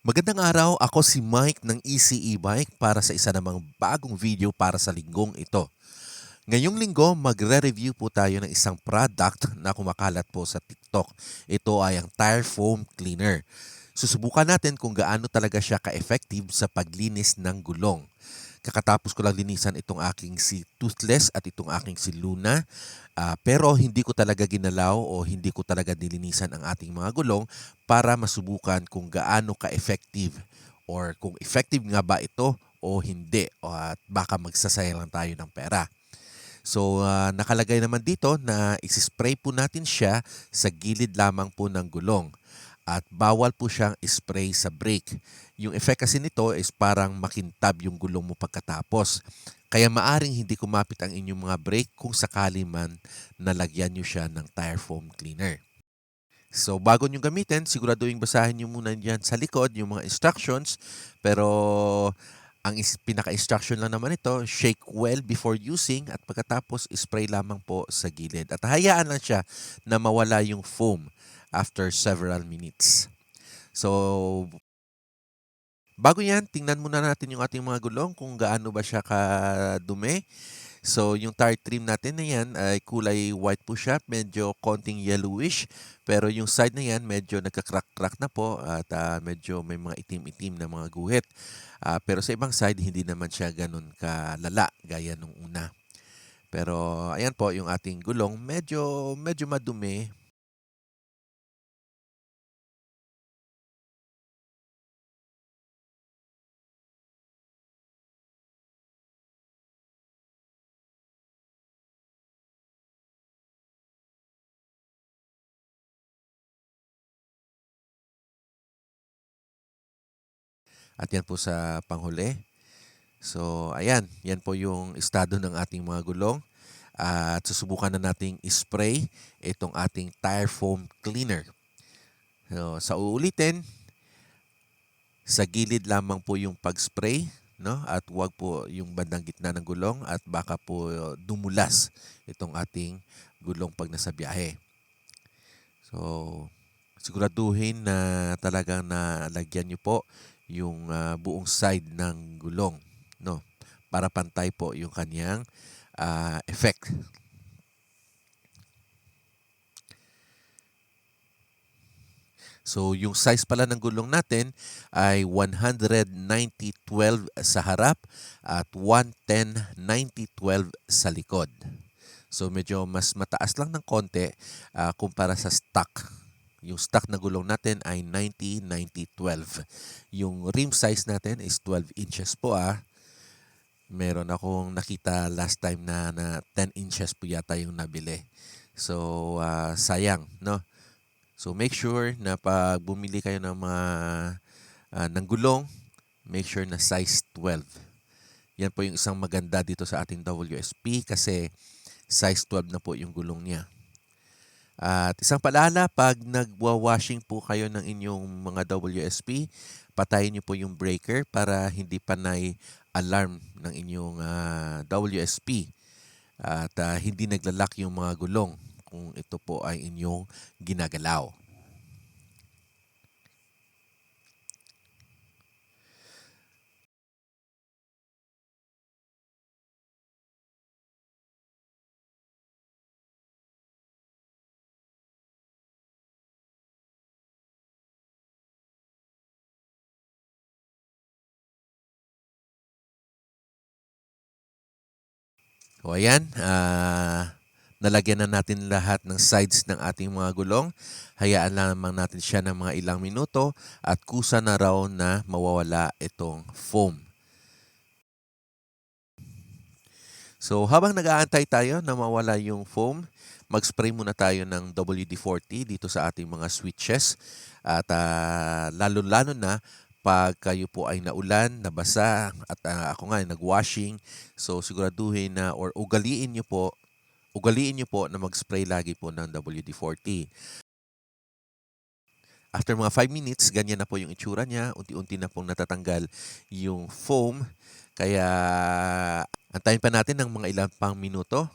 Magandang araw, ako si Mike ng ECE Bike para sa isa namang bagong video para sa linggong ito. Ngayong linggo, magre-review po tayo ng isang product na kumakalat po sa TikTok. Ito ay ang Tire Foam Cleaner. Susubukan natin kung gaano talaga siya ka-effective sa paglinis ng gulong. Kakatapos ko lang linisan itong aking si Toothless at itong aking si Luna. Ah, pero hindi ko talaga ginalaw o hindi ko talaga nilinisan ang ating mga gulong para masubukan kung gaano ka-effective or kung effective nga ba ito o hindi at baka magsasayang lang tayo ng pera. So ah, nakalagay naman dito na isispray po natin siya sa gilid lamang po ng gulong at bawal po siyang spray sa brake. Yung effect kasi nito is parang makintab yung gulong mo pagkatapos. Kaya maaring hindi kumapit ang inyong mga brake kung sakali man nalagyan nyo siya ng tire foam cleaner. So bago nyo gamitin, siguraduhin basahin nyo muna dyan sa likod yung mga instructions. Pero ang pinaka-instruction lang naman ito, shake well before using at pagkatapos spray lamang po sa gilid. At hayaan lang siya na mawala yung foam after several minutes. So, bago yan, tingnan muna natin yung ating mga gulong kung gaano ba siya kadumi. So, yung tire trim natin na yan ay kulay white po siya, medyo konting yellowish. Pero yung side na yan, medyo nagka-crack-crack na po at ah, medyo may mga itim-itim na mga guhit. Ah, pero sa ibang side, hindi naman siya ganun kalala gaya nung una. Pero ayan po yung ating gulong, medyo medyo madumi, At yan po sa panghuli. So, ayan. Yan po yung estado ng ating mga gulong. At susubukan na nating spray itong ating tire foam cleaner. So, sa uulitin, sa gilid lamang po yung pag-spray, no? At wag po yung bandang gitna ng gulong at baka po dumulas itong ating gulong pag nasa biyahe. So, siguraduhin na talagang nalagyan nyo po yung ah, buong side ng gulong, no? Para pantay po yung kanyang ah, effect. So, yung size pala ng gulong natin ay 190-12 sa harap at 110-90-12 sa likod. So, medyo mas mataas lang ng konti ah, kumpara sa stock. Yung stock na gulong natin ay 90-90-12. Yung rim size natin is 12 inches po ah. Meron akong nakita last time na, na 10 inches po yata yung nabili. So, ah, sayang, no? So, make sure na pag bumili kayo ng mga ah, ng gulong, make sure na size 12. Yan po yung isang maganda dito sa ating WSP kasi size 12 na po yung gulong niya. At isang paalala, pag nagwa-washing po kayo ng inyong mga WSP, patayin niyo po yung breaker para hindi panay alarm ng inyong ah, WSP. At ah, hindi naglalak yung mga gulong kung ito po ay inyong ginagalaw. O ayan, ah, nalagyan na natin lahat ng sides ng ating mga gulong. Hayaan lamang natin siya ng mga ilang minuto at kusa na raw na mawawala itong foam. So habang nag-aantay tayo na mawala yung foam, mag-spray muna tayo ng WD-40 dito sa ating mga switches. At ah, lalo-lalo na pag kayo po ay naulan, nabasa, at ah, ako nga ay nag-washing, so siguraduhin na or ugaliin nyo po, ugaliin nyo po na mag-spray lagi po ng WD-40. After mga 5 minutes, ganyan na po yung itsura niya. Unti-unti na pong natatanggal yung foam. Kaya antayin pa natin ng mga ilang pang minuto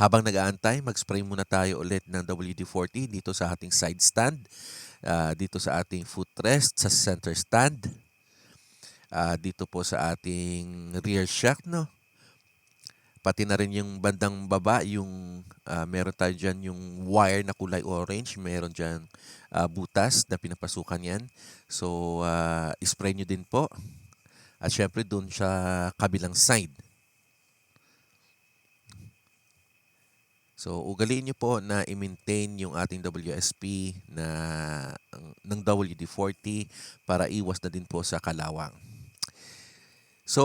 Habang nag-aantay, mag-spray muna tayo ulit ng WD-40 dito sa ating side stand, ah, dito sa ating footrest, sa center stand, ah, dito po sa ating rear shock, no? Pati na rin yung bandang baba, yung ah, meron tayo dyan yung wire na kulay orange, meron dyan ah, butas na pinapasukan yan. So, ah, spray nyo din po. At syempre dun sa kabilang side. So, ugaliin nyo po na i-maintain yung ating WSP na ng WD-40 para iwas na din po sa kalawang. So,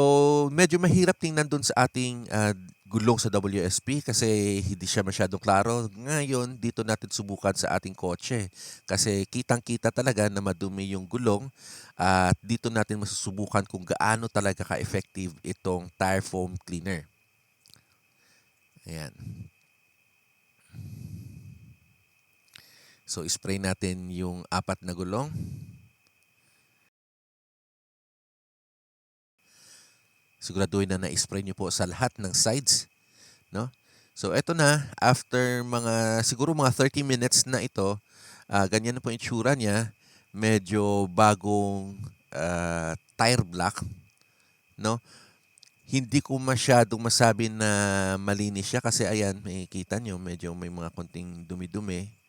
medyo mahirap tingnan dun sa ating ah, gulong sa WSP kasi hindi siya masyadong klaro. Ngayon, dito natin subukan sa ating kotse kasi kitang-kita talaga na madumi yung gulong at dito natin masusubukan kung gaano talaga ka-effective itong tire foam cleaner. Ayan. So, spray natin yung apat na gulong. Siguraduhin na na-spray nyo po sa lahat ng sides. No? So, eto na. After mga, siguro mga 30 minutes na ito, ah, ganyan na po yung itsura niya. Medyo bagong ah, tire black. No? Hindi ko masyadong masabi na malinis siya kasi ayan, may kita nyo, medyo may mga konting dumi-dumi.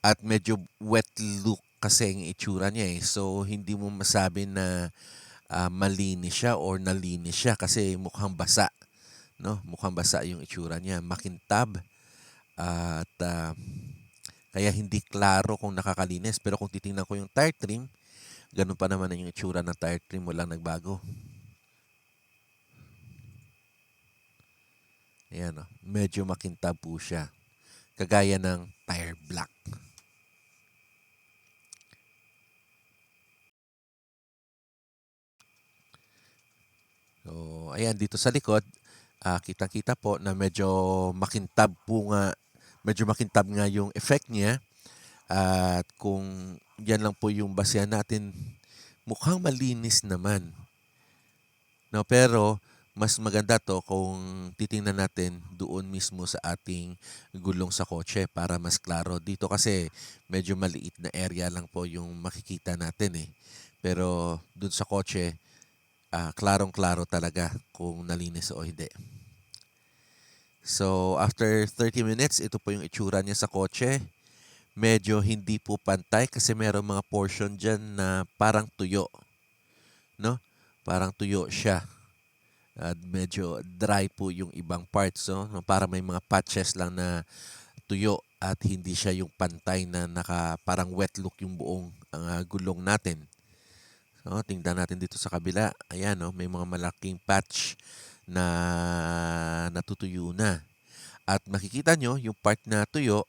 At medyo wet look kasi ang itsura niya eh. So, hindi mo masabi na ah, malinis siya or nalinis siya kasi mukhang basa. No? Mukhang basa yung itsura niya. Makintab. At ah, kaya hindi klaro kung nakakalinis. Pero kung titingnan ko yung tire trim, ganun pa naman na yung itsura ng tire trim. Walang nagbago. Ayan, oh. medyo makintab po siya. Kagaya ng tire black. Ayan, dito sa likod, ah, kitang-kita po na medyo makintab po nga, medyo makintab nga yung effect niya. At kung yan lang po yung basehan natin, mukhang malinis naman. No, pero mas maganda to kung titingnan natin doon mismo sa ating gulong sa kotse para mas klaro. Dito kasi medyo maliit na area lang po yung makikita natin eh. Pero doon sa kotse, ah, klarong-klaro talaga kung nalinis o hindi. So, after 30 minutes, ito po yung itsura niya sa kotse. Medyo hindi po pantay kasi meron mga portion dyan na parang tuyo. No? Parang tuyo siya. At medyo dry po yung ibang parts. No? Para may mga patches lang na tuyo at hindi siya yung pantay na naka parang wet look yung buong ah, gulong natin. So, tingnan natin dito sa kabila. Ayan, no, may mga malaking patch na natutuyo na. At makikita nyo, yung part na tuyo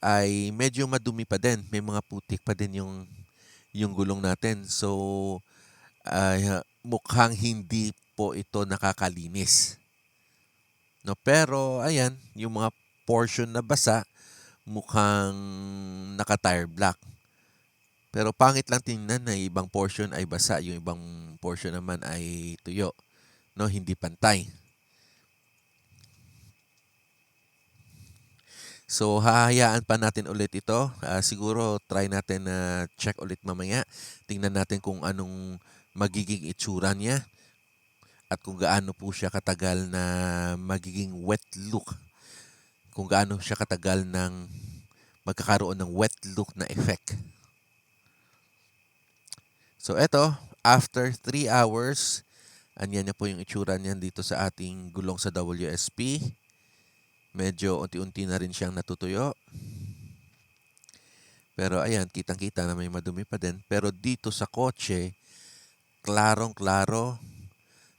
ay medyo madumi pa din. May mga putik pa din yung, yung gulong natin. So, ah, mukhang hindi po ito nakakalinis. No, pero, ayan, yung mga portion na basa, mukhang naka-tire black. Pero pangit lang tingnan na ibang portion ay basa, yung ibang portion naman ay tuyo. No, hindi pantay. So, hahayaan pa natin ulit ito. Ah, siguro, try natin na check ulit mamaya. Tingnan natin kung anong magiging itsura niya at kung gaano po siya katagal na magiging wet look. Kung gaano siya katagal ng magkakaroon ng wet look na effect. So, eto, after 3 hours, anyan na po yung itsura niyan dito sa ating gulong sa WSP. Medyo unti-unti na rin siyang natutuyo. Pero ayan, kitang-kita na may madumi pa din. Pero dito sa kotse, klarong-klaro,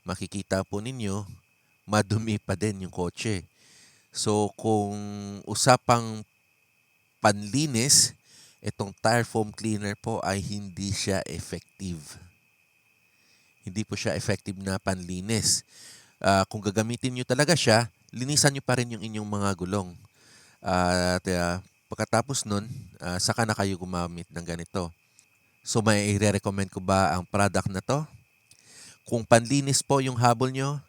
makikita po ninyo, madumi pa din yung kotse. So kung usapang panlinis, itong tire foam cleaner po ay hindi siya effective. Hindi po siya effective na panlinis. Ah, kung gagamitin nyo talaga siya, linisan nyo pa rin yung inyong mga gulong. Ah, at ah, pagkatapos nun, ah, saka na kayo gumamit ng ganito. So may i-recommend ko ba ang product na to? Kung panlinis po yung habol nyo,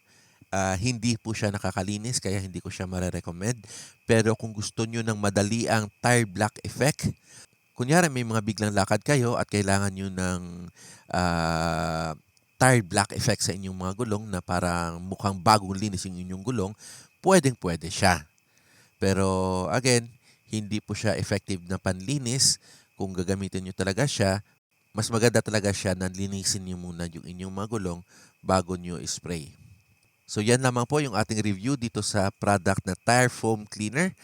Ah, hindi po siya nakakalinis kaya hindi ko siya marerecommend. Pero kung gusto nyo ng madali ang tire black effect, kunyari may mga biglang lakad kayo at kailangan nyo ng ah, tire black effect sa inyong mga gulong na parang mukhang bagong linis yung inyong gulong, pwedeng pwede siya. Pero again, hindi po siya effective na panlinis. Kung gagamitin nyo talaga siya, mas maganda talaga siya na linisin nyo muna yung inyong mga gulong bago nyo spray. So yan lamang po yung ating review dito sa product na Tire Foam Cleaner.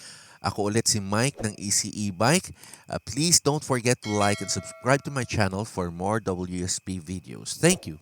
Ako ulit si Mike ng ECE Bike. Uh, please don't forget to like and subscribe to my channel for more WSP videos. Thank you.